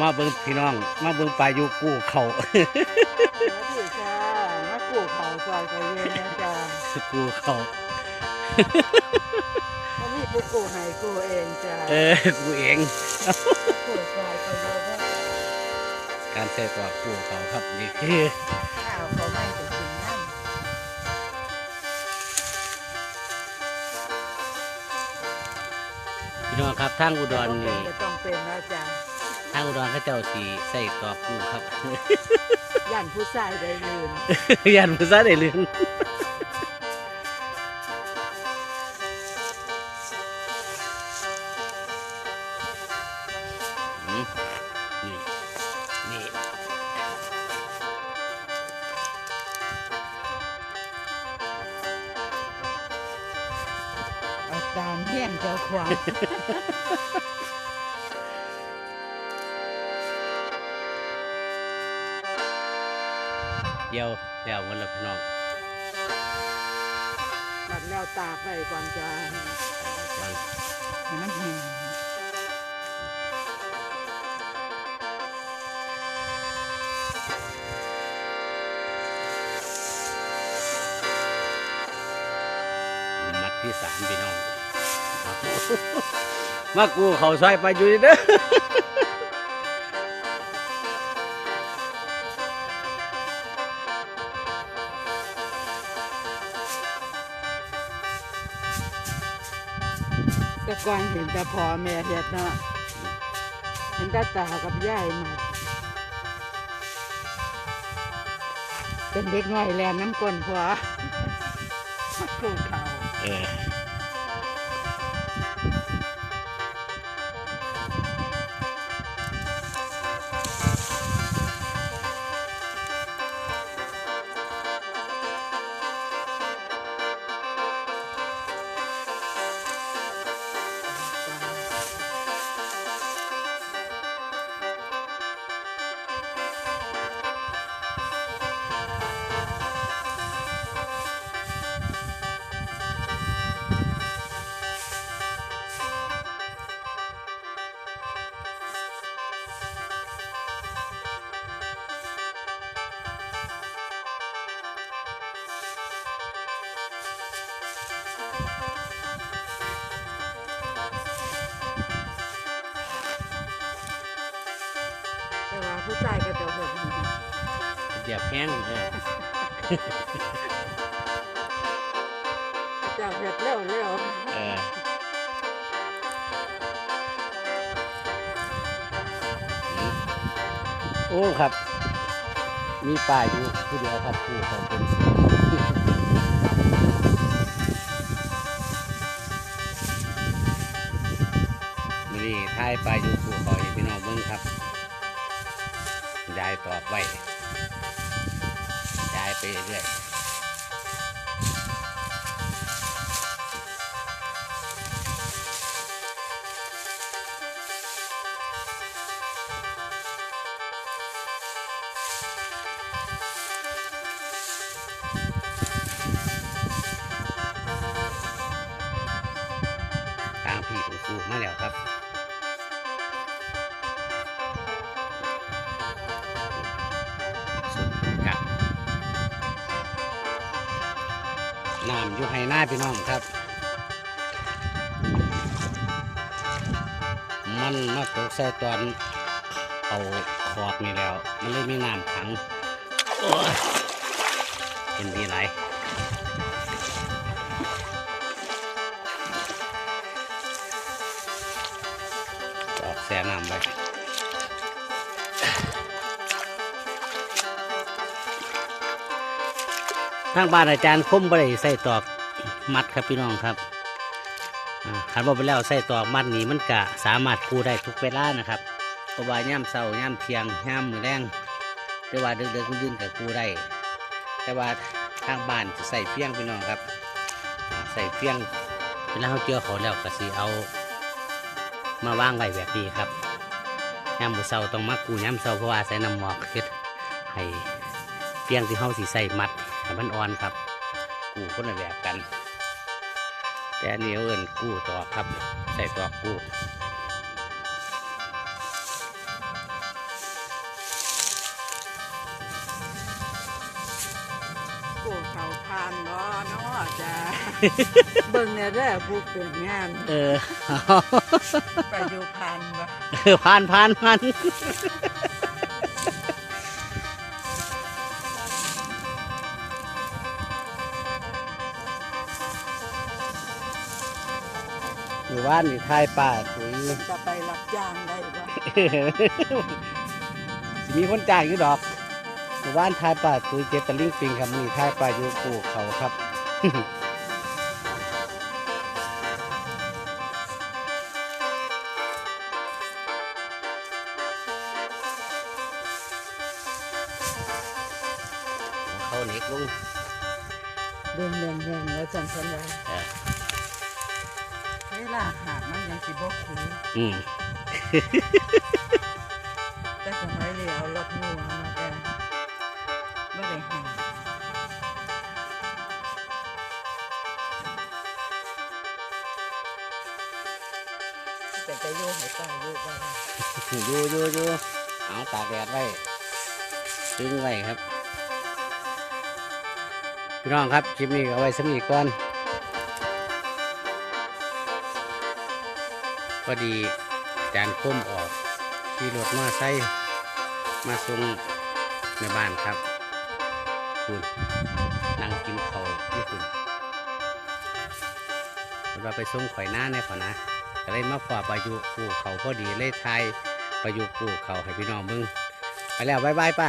มาเบิ่งพี่น้อง มาเบิ่งปลาอยู่กู้เขาสวัสดีค่ะมากูเขาซอยไปเย็นนะจ๊ะกู้เขาวันนี้ปูกูให้กูเองจ้ะเออกูเองกูซอยไปเย็นนะการใส่ตัวกู้เขาครับนี่คือข้าวเขาไม่จะกินน้พี่น้องครับทางอุำดรนี่จะต้องเป็นนะจ๊ะทาง อุดรเขาเจ้าสีใส่ตัวกู้ครับ ย่านผู้ชายได้ลืมยันภาษาได้เรื่องอืมนี่นี่เอาตามเฮี้ยนเจ้าควาง เดียวเดียววันละพี่น้องบัดแล้วตากไปก่อนจ้ะวางให้มันแห้งมัดที่สามพี่น้องมากูเขาซอยไปอยู่นี่เด้อ แต่ก่อนเห็นแต่พ่อแม่เฮ็ดเนาะเห็นแต่ตากับยายมาเป็นเด็กน้อยแลนน้ำก้นผัวมากูเขาเออ แต่ว่าผู้ชายก็จะเห็นเดียบแห้งเออจะเห็ดเร็วเร็วเออโอ้ครับ มีป้ายอยู่ผู้เดียวครับผู้เขาเป็นนี้ท้ายป้ายอยู่ ไว้ยายไปเรื่อยตามพี่คุณครูมาแล้วครับ น้ำอยู่ให้หน้าพี่น้องครับ มันมาตกใส่ตอนเอาขอกนี่แล้ว มันเลยมีน้ำขังเป็นดีไรออกแสน้ำไป ทางบ้านอาจารย์คมบ่ได้ใส่ตอกมัดครับพี่น้องครับขันบ่ไปแล้วใส่ตอกมัดนี้มันกะสามารถกู้ได้ทุกเวลานะครับเพราะว่าย่ำเศร้าย่ำเทียงย่ำมือแรงหรือว่าเดึกๆดื่นๆกับกู้ได้ แต่ว่าทางบ้านจะใส่เฟี้ยงพี่น้องครับ ใส่เฟี้ยงเวลาเขาเกี่ยวเขาแล้วก็สิเอา มาว่างไว้แบบนี้ครับย่ำมือเศร้าต้องมากู้ย่ำเศร้าเพราะว่าใส่น้ำหมอกเฮ็ดให้เฟี้ยงที่เขาสิใส่มัด ให้มันอ่อนครับ กู้คนละแบบกัน แต่อันนี้เอิญกู้ต่อครับ ใส่ต่อกู้กู้เขาพานบ่เนาะจ้าเบิ่งเนี่ยเด้อผู้เป็นงานเออไปอยู่พานบ่ เออผ่านผ่านผ่าน หมู่บ้านนี่ทายป่าถุยจะไปรับจ้างได้บ่สิมีคนจ่ายอยู่ดอกหมู่บ้านทายป่าตุยเจตตะลิงปิงครับมีทายป่าอยู่ปูเขาครับ เขาเน็กลงเบิ่งแน่นๆแล้วจังซั่นว่าเออเว ลาหาดมันยังสิบ่คุ้มอืมแต่สมัยเรียวรถงัวมาแต่บ่ได้หาเป็นแต่อยู่ให้ตายอยู่บ่ได้อยู่อยู่อยู่เอาตากแดดไว้ตึงไว้ครับ พี่น้องครับ คลิปนี้ก็เอาไว้สมีก่อน พอดีจานคมออกขี่รถมาใส่มาส่งในบ้านครับคุณนั่งกินเขาวนี่คุณเราไปส่งข่อยหน้าในพอนะก็เลยมาฝ่าปลายุปูเขาพอดีเลยไทยปลายุปูเขาให้พี่น้องมึง ไปแล้วบายบายป้า